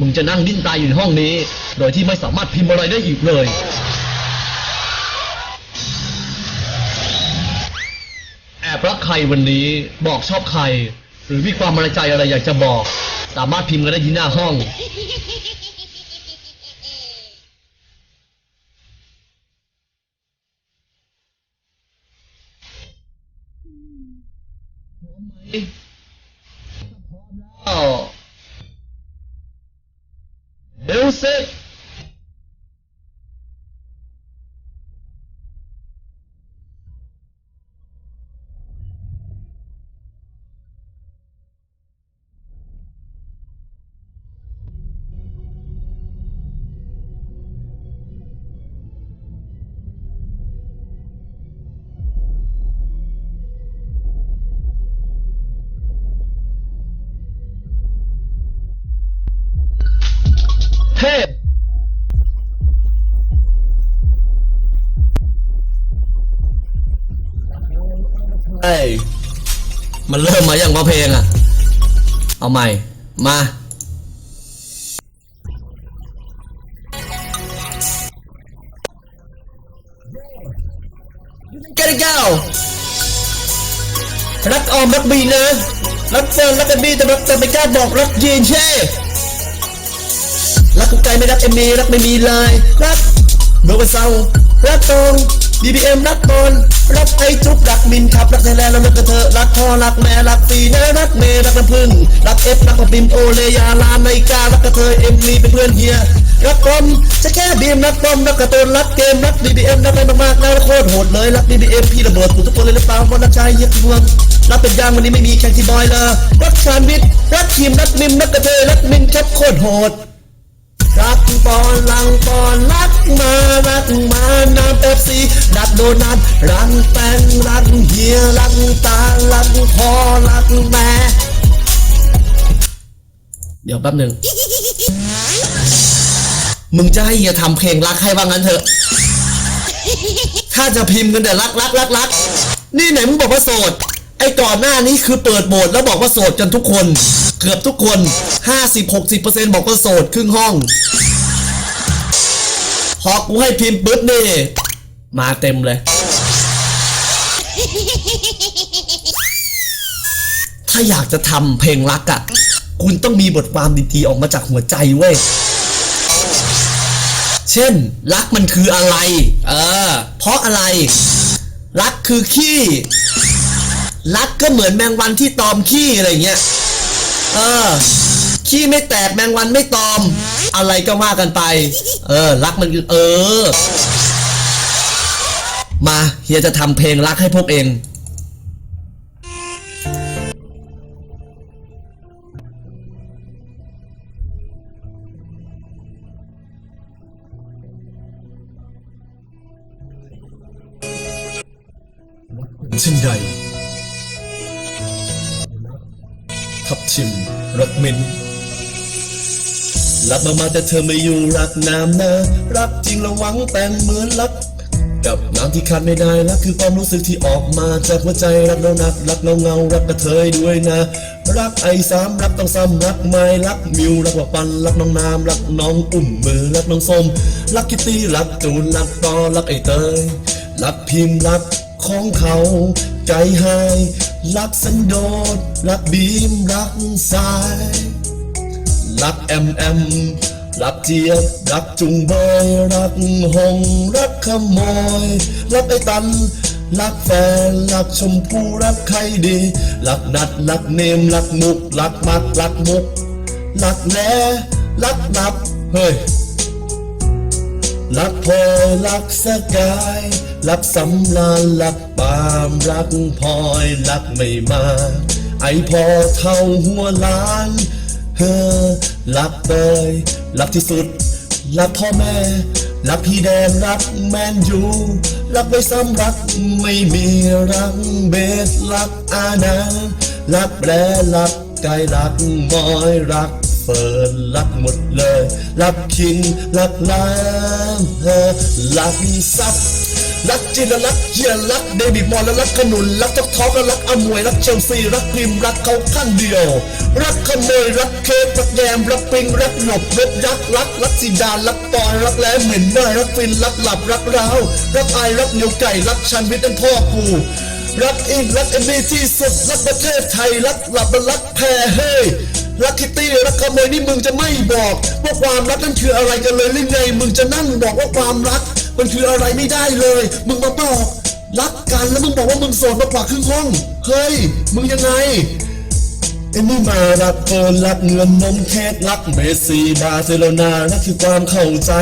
มึงจะนั่งดิ้นตายอยู่ในห้องนี้ โดยที่ไม่สามารถพิมพ์อะไรได้อีกเลย แอบรักใครวันนี้บอกชอบใคร หรือมีความอะไรใจอะไรอยากจะบอก สามารถพิมพ์กันได้ที่หน้าห้องพร้ ยมันเริ่มมาอย่างว่าเพลงอะ เอาใหม่ มา Get it go รักออมรักบีนะรักเฟิร์นรักเอมี่แต่รักแต่ไม่กล้าบอกรักยีนเช่รักกุ๊กไก่ไม่รักเอ็มมีรักไม่มีเลยรักเบอร์วันเสารักตรง BBM รักบอลรักไอจุ๊บรักมินขับรักไทยแลนด์แล้วรักกระเธอรักพ่อรักแม่รักฟีนะรักเมย์รักน้ำพึ่งรักเอฟรักกับบิมโอเลยาลานการักกระเธอเอ็มมีเป็นเพื่อนเฮียรักกลมจะแค่บีมรักกลมรักกระตูนรักเกมรัก BBM รักไรมากๆแล้วโคตรโหดเลยรัก BBM พี่ระเบิดถูทุกคนเลยหรือเปล่าวันรักชายเยียบดวงรักเป็นยางวันนี้ไม่มีแข่งที่บอยเลยรักชานวิทย์รักทีมรักมิมรักกระเทยรักมินครับโคตรโหด รักปอนลังปอนรักมารักมาน้ำเป๊ปซี่รักโดนัทรักแป้งรักเฮียรักตารักพอรักแม่เดี๋ยวแป๊บหนึ่งมึงจะให้เฮียทำเพลงรักให้ว่างั้นเถอะ ถ้าจะพิมพ์กันแต่รักรักรักรัก นี่ไหนมึงบอกว่าโสด ไอ้ก่อนหน้านี้คือเปิดโบสถ์แล้วบอกว่าโสดกันทุกคน เกือบทุกคน 50-60%บอกว่าโสดครึ่งห้องพอกูให้พิมพ์ปุ๊บนี่ มาเต็มเลย ถ้าอยากจะทำเพลงรักอะ่ะ คุณต้องมีบทความดีๆออกมาจากหัวใจเว้ย เช่น รักมันคืออะไร เออ เพราะอะไร รักคือขี้ รักก็เหมือนแมงวันที่ตอมขี้อะไรเงี้ย เออ ขี้ไม่แตกแมงวันไม่ตอม อะไรก็ว่ากันไป เออ รักมันเออ มาเฮียจะทำเพลงรักให้พวกเองเช่นใด ทับทิม รักเมนรับมามาแต่เธอไม่อยู่รักน้ำนะ รักจริงระวังแต่งเหมือนรัก กับน้ำที่ขาดไม่ได้รักคือความรู้สึกที่ออกมาจากหัวใจรักเราหนักรักเราเงารักกระเทยด้วยนะ รักไอ้สามรักต้องซ้ำรักไม่รักมิวรักว่าปันรักน้องน้ำรักน้องอุ่มมือรักน้องส้มรักคิตตี้รักจูนรักตอรักไอ้เตยรักพิมพ์รัก ของเขาใจหายรักสันโดษรักบีมรักสายรักแอมแอมรักเจี๊ยบรักจุงเบยรักหงรักขโมย รักไอ้ตัน รักแฟนรักชมพู่รักใครดี รักนัดรักเนมรักมุก รักมักรักมุก รักแน่รักนับ เฮ้ย รักพลอยรักสกาย รักสำลานรักปามรักพลอยรักไม่มา ไอพอเท่าหัวล้านเฮอรักเตยรักที่สุด รักพ่อแม่ รักพี่แดงรักแมนยูรักไม่ซ้ำรักไม่มีรักเบสรักอานารักแปรรักไกลรักมอยรัก ฟิร์นรักหมดเลย รักคิงรักล้างเธอรักซับรักจินรักเฮียรักเดวิดมอลและรักขนุนรักท็อกท็อกและรักอมวยรักเชลซีรักพิมรักเขาข้างเดียว รักขโมยรักเค้กรักแยมรักปิงรักหนบรักยักรักรักสีดารักปอยรักแลมเหม็นมารักฟินรักหลับรักร้าวรักไอรักเหนียวไก่รักชันวิทย์นั่นพ่อกูรักอินรักเอ็มมี่ที่สุดรักประเทศไทยรักหลับและรักแพรเฮ้ รักคิตตี้รักขโมยนี่มึงจะไม่บอก ว่าความรักนั่นคืออะไรกันเลยหรือไงมึงจะนั่งบอกว่าความรัก มันคืออะไรไม่ได้เลย มึงมาบอกรักกันแล้วมึงบอกว่ามึงโสดมากกว่าครึ่งห้องเฮ้ยมึงยังไงเอ็นนี่มารักเฟินรักเงินนมแคทรักเมสซี่บาร์เซโลนารักคือความเข้าใจ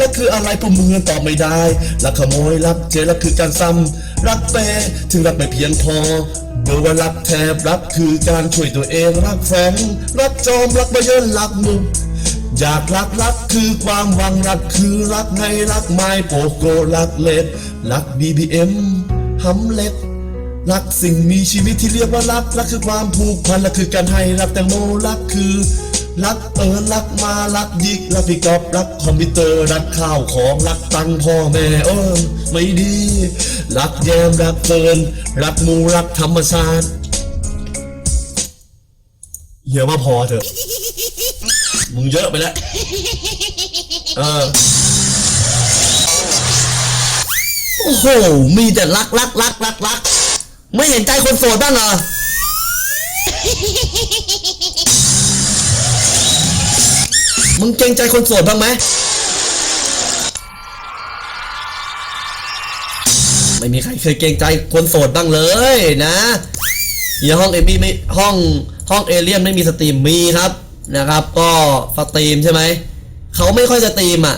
รักคืออะไรพวกมึงยังตอบไม่ได้รักขโมยรักเจรักคือการซ้ำรักเปย์ถึงรักไม่เพียงพอ เธอว่ารักแทบรักคือการช่วยตัวเองรักแฝงรักจอมรักมาเยินรักมุกอยากรักรักคือความหวังรักคือรักไงรักไม้โปโกรักเล็ดรัก BBM ฮัมเล็ดรักสิ่งมีชีวิตที่เรียกว่ารักรักคือความผูกพันรักคือการให้รักแตงโมรักคือ รักเออรักมารักยิกรักพี่กอบรักคอมพิวเตอร์รักข้าวของรักตังพ่อแม่เออไม่ดี รักแยมรักเฟิร์นรักมูรักธรรมชาติเยอะมาพอเถอะ มึงเยอะไปแล้ว เออ โอ้โห มีแต่รักรักรักรักรัก ไม่เห็นใจคนโสดบ้างเหรอ มึงเกรงใจคนโสดบ้างไหม ไม่มีใครเคยเกรงใจคนโสดบ้างเลยนะเฮียห้องเอมี่ไม่ห้องห้องเอเลี่ยนไม่มีสตรีมมีครับนะครับ ก็สตรีมใช่ไหม เขาไม่ค่อยสตรีมอะ